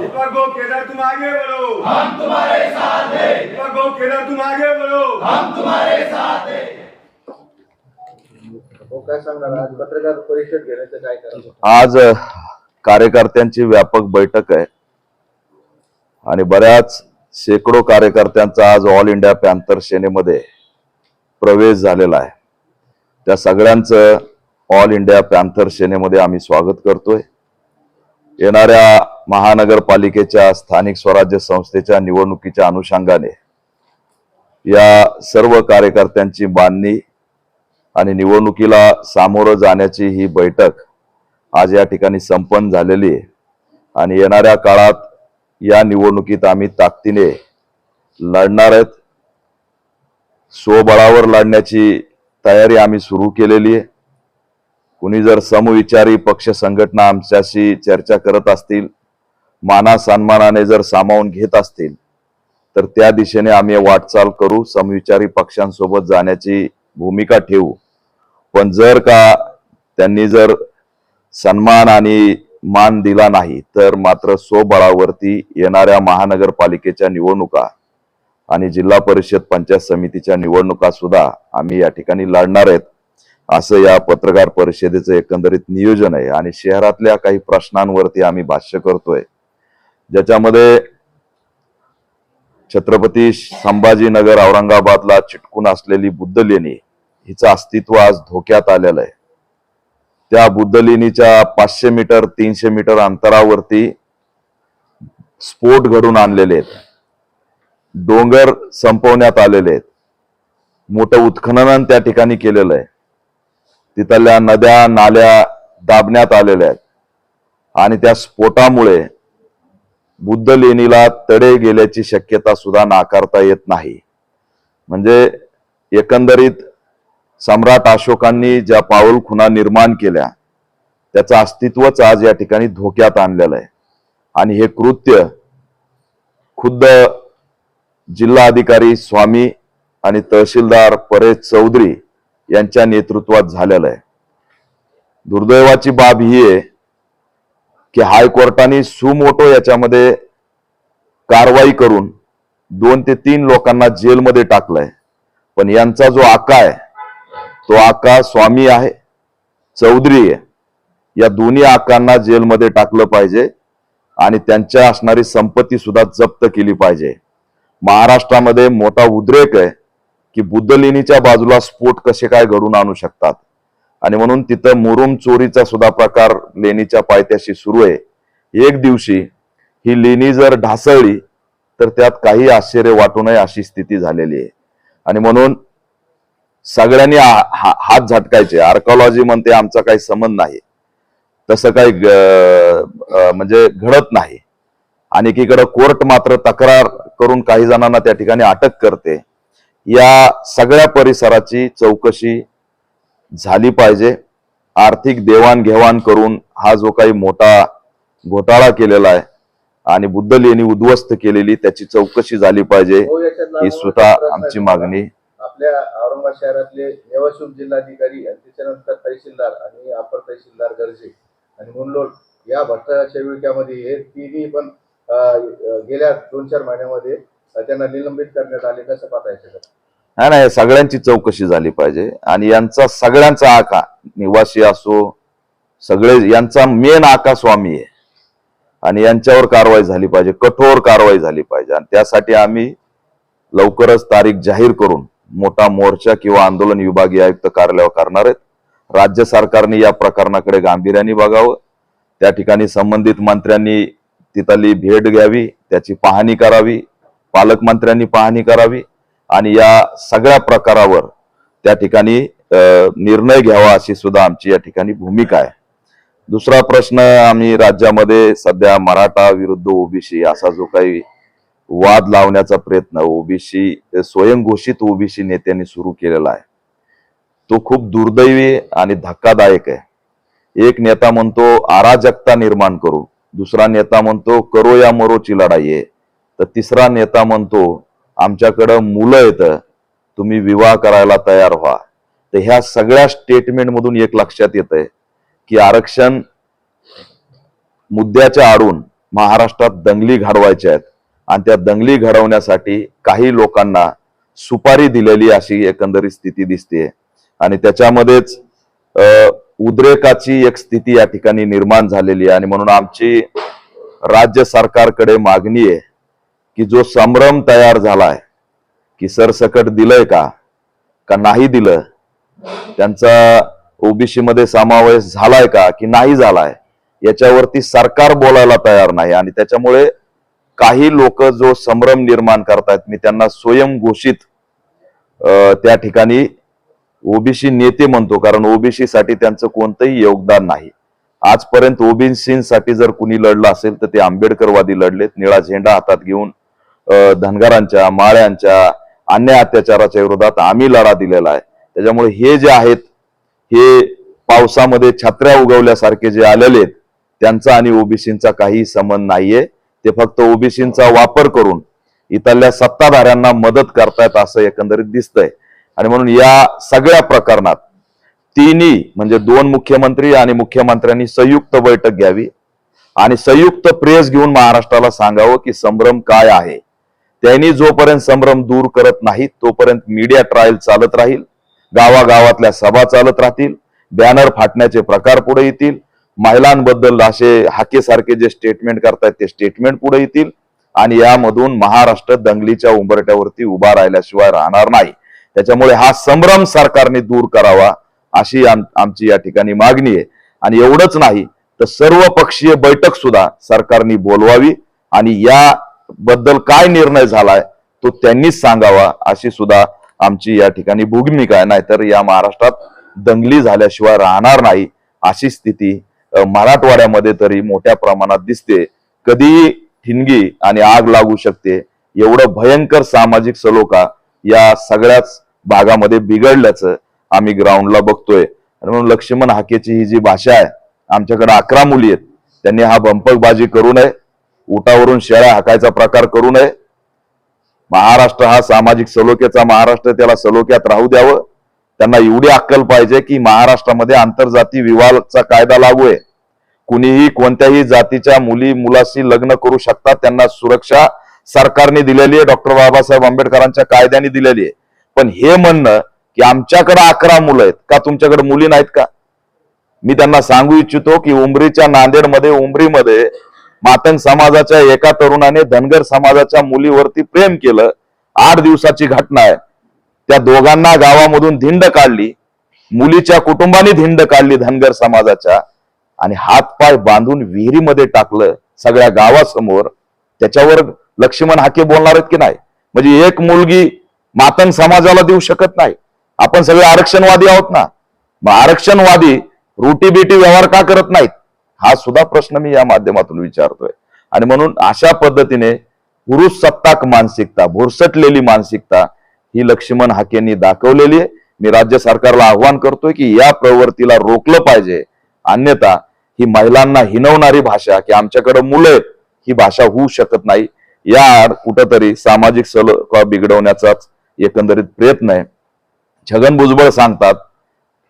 दीपक को केदार तुम आगे बढ़ो हम तुम्हारे साथ हैं. दीपक को केदार तुम आगे बढ़ो हो. काय सांगणार? आज पत्रकार परिषद घेण्याचं काय करायचं? आज अ, कार्यकर्त्यांची व्यापक बैठक आहे. आणि बऱ्याच शेकडो कार्यकर्त्यांचा आज ऑल इंडिया पॅन्थर सेनेमध्ये प्रवेश झालेला आहे. त्या सगळ्यांचं ऑल इंडिया पॅन्थर सेनेमध्ये आम्ही स्वागत करतोय. येणाऱ्या महानगरपालिकेच्या स्थानिक स्वराज्य संस्थेच्या निवडणुकीच्या अनुषंगाने या सर्व कार्यकर्त्यांची बांधणी आणि निवडणुकीला सामोरं जाण्याची ही बैठक आज या ठिकाणी संपन्न झालेली आहे. आणि येणाऱ्या काळात या निवडणुकीत आम्ही ताकदीने लढणार आहेत. स्वबळावर लढण्याची तयारी आम्ही सुरू केलेली आहे. कुणी जर समविचारी पक्ष संघटना आमच्याशी चर्चा करत असतील माना सन्मानाने जर सामावून घेत असतील तर त्या दिशेने आम्ही वाटचाल करू समविचारी पक्षांसोबत जाण्याची भूमिका ठेवू. पण जर का त्यांनी जर सन्मान आणि मान दिला नाही तर मात्र स्वबळावरती येणाऱ्या महानगरपालिकेच्या निवडणुका आणि जिल्हा परिषद पंचायत समितीच्या निवडणुका सुद्धा आम्ही या ठिकाणी लढणार आहेत. असं या पत्रकार परिषदेचं एकंदरीत नियोजन आहे. आणि शहरातल्या काही प्रश्नांवरती आम्ही भाष्य करतोय. ज्याच्यामध्ये छत्रपती संभाजीनगर औरंगाबादला चिटकून असलेली बुद्ध लेणी हिचं अस्तित्व आज धोक्यात आलेलं आहे. त्या बुद्ध लेणीच्या पाचशे मीटर तीनशे मीटर अंतरावरती स्फोट घडून आणलेले आहेत. डोंगर संपवण्यात आलेले आहेत. मोठं उत्खनन त्या ठिकाणी केलेलं आहे. तिथल्या नद्या नाल्या दाबण्यात आलेल्या आहेत. आणि त्या स्फोटामुळे बुद्ध लेणीला तडे गेल्याची शक्यता सुद्धा नाकारता येत नाही. म्हणजे एकंदरीत सम्राट अशोकांनी ज्या पाऊल खुणा निर्माण केल्या त्याचं अस्तित्वच आज या ठिकाणी धोक्यात आणलेलं आहे. आणि हे कृत्य खुद्द जिल्हा अधिकारी स्वामी आणि तहसीलदार परेश चौधरी यांच्या नेतृत्वात झालेलं आहे. दुर्दैवाची बाब ही आहे की हायकोर्टाने सुमोटो याच्यामध्ये कारवाई करून दोन ते तीन लोकांना जेलमध्ये टाकलंय. पण यांचा जो आका आहे तो आका स्वामी आहे चौधरी आहे. या दोन्ही आकांना जेलमध्ये टाकलं पाहिजे आणि त्यांच्या असणारी संपत्ती सुद्धा जप्त केली पाहिजे. महाराष्ट्रामध्ये मोठा उद्रेक आहे. की बुद्ध लेणीच्या बाजूला स्फोट कसे काय घडून आणू शकतात? आणि म्हणून तिथं मुरुम चोरीचा सुद्धा प्रकार लेणीच्या पायथ्याशी सुरू आहे. एक दिवशी ही लेणी जर ढासळली तर त्यात काही आश्चर्य वाटू नये अशी स्थिती झालेली आहे. आणि म्हणून सगळ्यांनी हा- हात झटकायचे. आर्कॉलॉजी म्हणते आमचा काही संबंध नाही. तसं काही म्हणजे घडत नाही. आणि एकीकडे कोर्ट मात्र तक्रार करून काही जणांना त्या ठिकाणी अटक करते. या सगळ्या परिसराची चौकशी झाली पाहिजे. आर्थिक देवाणघेवाण करून हा जो काही मोठा घोटाळा केलेला आहे आणि बुद्ध लेणी उद्ध्वस्त केलेली त्याची चौकशी झाली पाहिजे हो, ही सुद्धा आमची मागणी. आपल्या औरंगाबाद शहरातले नेवाशूर जिल्हाधिकारी आणि त्याच्यानंतर तहसीलदार आणि अपर तहसीलदार गरजे आणि मुनलोड या भ्रष्टाचाराच्या विळख्यामध्ये हे तिन्ही पण गेल्या दोन चार महिन्यामध्ये त्यांना निलंबित करण्यात आले कसं पाहतायचं नाही नाही सगळ्यांची चौकशी झाली पाहिजे. आणि यांचा सगळ्यांचा आका निवासी असो सगळे यांचा मेन आका स्वामी आहे. आणि यांच्यावर कारवाई झाली पाहिजे कठोर कारवाई झाली पाहिजे. आणि त्यासाठी आम्ही लवकरच तारीख जाहीर करून मोठा मोर्चा किंवा आंदोलन विभागीय आयुक्त कार्यालयावर करणार आहेत. राज्य सरकारने या प्रकरणाकडे गांभीर्याने बघावं. त्या ठिकाणी संबंधित मंत्र्यांनी तिथली भेट घ्यावी त्याची पाहणी करावी. पालकमंत्र्यांनी पाहणी करावी आणि या सगळ्या प्रकारावर त्या ठिकाणी निर्णय घ्यावा अशी सुद्धा आमची या ठिकाणी भूमिका आहे. दुसरा प्रश्न आम्ही राज्यामध्ये सध्या मराठा विरुद्ध ओबीसी असा जो काही वाद लावण्याचा प्रयत्न ओबीसी स्वयंघोषित ओबीसी नेत्यांनी सुरू केलेला आहे. तो खूप दुर्दैवी आणि धक्कादायक आहे. एक नेता म्हणतो अराजकता निर्माण करू. दुसरा नेता म्हणतो करो या मरोची लढाई आहे. तर तिसरा नेता म्हणतो आमच्याकडं मुलं येतं तुम्ही विवाह करायला तयार व्हा. तर ह्या सगळ्या स्टेटमेंट मधून एक लक्षात येत आहे की आरक्षण मुद्द्याच्या आडून महाराष्ट्रात दंगली घडवायच्या आहेत. आणि त्या दंगली घडवण्यासाठी काही लोकांना सुपारी दिलेली अशी एकंदरीत स्थिती दिसते आणि त्याच्यामध्येच उद्रेकाची एक स्थिती या ठिकाणी निर्माण झालेली आहे. आणि म्हणून आमची राज्य सरकारकडे मागणी आहे की जो संभ्रम तयार झालाय की सरसकट दिलंय का का नाही दिलं त्यांचा ओबीसी मध्ये समावेश झालाय का की नाही झालाय याच्यावरती सरकार बोलायला तयार नाही. आणि त्याच्यामुळे काही लोक जो संभ्रम निर्माण करतायत मी त्यांना स्वयंघोषित घोषित त्या ठिकाणी ओबीसी नेते म्हणतो कारण ओबीसी साठी त्यांचं कोणतंही योगदान नाही. आजपर्यंत ओबीसीसाठी जर कुणी लढलं असेल तर ते आंबेडकरवादी लढलेत निळा झेंडा हातात घेऊन धनगरांच्या माळ्यांच्या अन्याय अत्याचाराच्या विरोधात आम्ही लढा दिलेला आहे. त्याच्यामुळे हे जे आहेत हे पावसामध्ये छत्र्या उगवल्यासारखे जे आलेले आहेत त्यांचा आणि ओबीसींचा काही संबंध नाहीये. ते फक्त ओबीसींचा वापर करून इथल्या सत्ताधाऱ्यांना मदत करतायत असं एकंदरीत दिसतंय. आणि म्हणून या सगळ्या प्रकरणात तिन्ही म्हणजे दोन मुख्यमंत्री आणि मुख्यमंत्र्यांनी संयुक्त बैठक घ्यावी. आणि संयुक्त प्रेस घेऊन महाराष्ट्राला सांगावं की संभ्रम काय आहे. त्यांनी जोपर्यंत संभ्रम दूर करत नाही तोपर्यंत मीडिया ट्रायल चालत राहील. गावागावातल्या सभा चालत राहतील. बॅनर फाटण्याचे प्रकार पुढे येतील. महिलांबद्दल असे हाकेसारखे जे स्टेटमेंट करतायत ते स्टेटमेंट पुढे येतील. आणि यामधून महाराष्ट्र दंगलीच्या उंबरट्यावरती उभा राहिल्याशिवाय राहणार नाही. त्याच्यामुळे हा संभ्रम सरकारने दूर करावा अशी आम- आमची या ठिकाणी मागणी आहे. आणि एवढंच नाही तर सर्व पक्षीय बैठक सुद्धा सरकारने बोलवावी. आणि या बद्दल काय निर्णय झालाय तो त्यांनीच सांगावा अशी सुद्धा आमची या ठिकाणी भूमिका आहे. नाहीतर या महाराष्ट्रात दंगली झाल्याशिवाय राहणार नाही अशी स्थिती मराठवाड्यामध्ये तरी मोठ्या प्रमाणात दिसते. कधीही ठिणगी आणि आग लागू शकते. एवढं भयंकर सामाजिक सलोखा या सगळ्याच भागामध्ये बिघडल्याचं आम्ही ग्राउंडला बघतोय. आणि म्हणून लक्ष्मण हाकेची ही जी भाषा आहे आमच्याकडे अकरा मुली आहेत. त्यांनी हा बंपकबाजी करू नये. उठावरून शेळ्या हाकायचा प्रकार करू नये. महाराष्ट्र हा सामाजिक सलोख्याचा महाराष्ट्र त्याला सलोख्यात राहू द्यावं. त्यांना एवढी अक्कल पाहिजे की महाराष्ट्रामध्ये आंतरजाती विवाहाचा कायदा लागू आहे. कुणीही कोणत्याही जातीच्या मुली मुलाशी लग्न करू शकतात त्यांना सुरक्षा सरकारने दिलेली आहे डॉक्टर बाबासाहेब आंबेडकरांच्या कायद्याने दिलेली आहे. पण हे म्हणणं की आमच्याकडे अकरा मुलं आहेत का तुमच्याकडे मुली नाहीत का? मी त्यांना सांगू इच्छितो की उमरीच्या नांदेडमध्ये उमरीमध्ये मातंग समाजाच्या एका तरुणाने धनगर समाजाच्या मुलीवरती प्रेम केलं. आठ दिवसाची घटना आहे. त्या दोघांना गावामधून धिंड काढली. मुलीच्या कुटुंबाने धिंड काढली धनगर समाजाच्या. आणि हातपाय बांधून विहिरीमध्ये टाकलं सगळ्या गावासमोर. त्याच्यावर लक्ष्मण हाके बोलणार आहेत की नाही? म्हणजे एक मुलगी मातंग समाजाला देऊ शकत नाही. आपण सगळे आरक्षणवादी आहोत ना? मग आरक्षणवादी रोटी बेटी व्यवहार का करत नाहीत? हा सुद्धा प्रश्न मी या माध्यमातून विचारतोय. आणि म्हणून अशा पद्धतीने पुरुष सत्ताक मानसिकता भुरसटलेली मानसिकता ही लक्ष्मण हाकेंनी दाखवलेली आहे. मी राज्य सरकारला आव्हान करतोय की या प्रवृत्तीला रोखलं पाहिजे. अन्यथा ही महिलांना हिनवणारी भाषा की आमच्याकडे मुलं आहेत ही भाषा होऊ शकत नाही. या आड कुठंतरी सामाजिक सलोखा बिघडवण्याचाच एकंदरीत प्रयत्न आहे. छगन भुजबळ सांगतात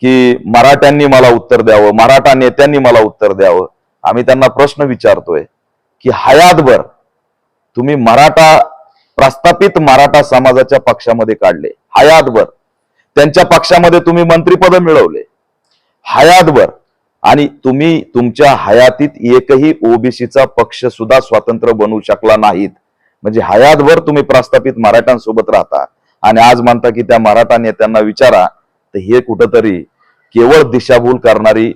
की मराठ्यांनी मला उत्तर द्यावं मराठा नेत्यांनी मला उत्तर द्यावं. आम्ही त्यांना प्रश्न विचारतोय की हयातभर तुम्ही मराठा प्रस्थापित मराठा समाजाच्या पक्षामध्ये काढले. हयातभर. त्यांच्या पक्षामध्ये तुम्ही मंत्रिपद मिळवले. हयातभर. आणि तुम्ही तुमच्या हयातीत एकही ओबीसीचा पक्ष सुद्धा स्वतंत्र बनवू शकला नाहीत. म्हणजे हयातभर तुम्ही प्रस्थापित मराठ्यांसोबत राहता. आणि आज म्हणता की त्या मराठा नेत्यांना विचारा तर हे कुठंतरी केवळ दिशाभूल करणारी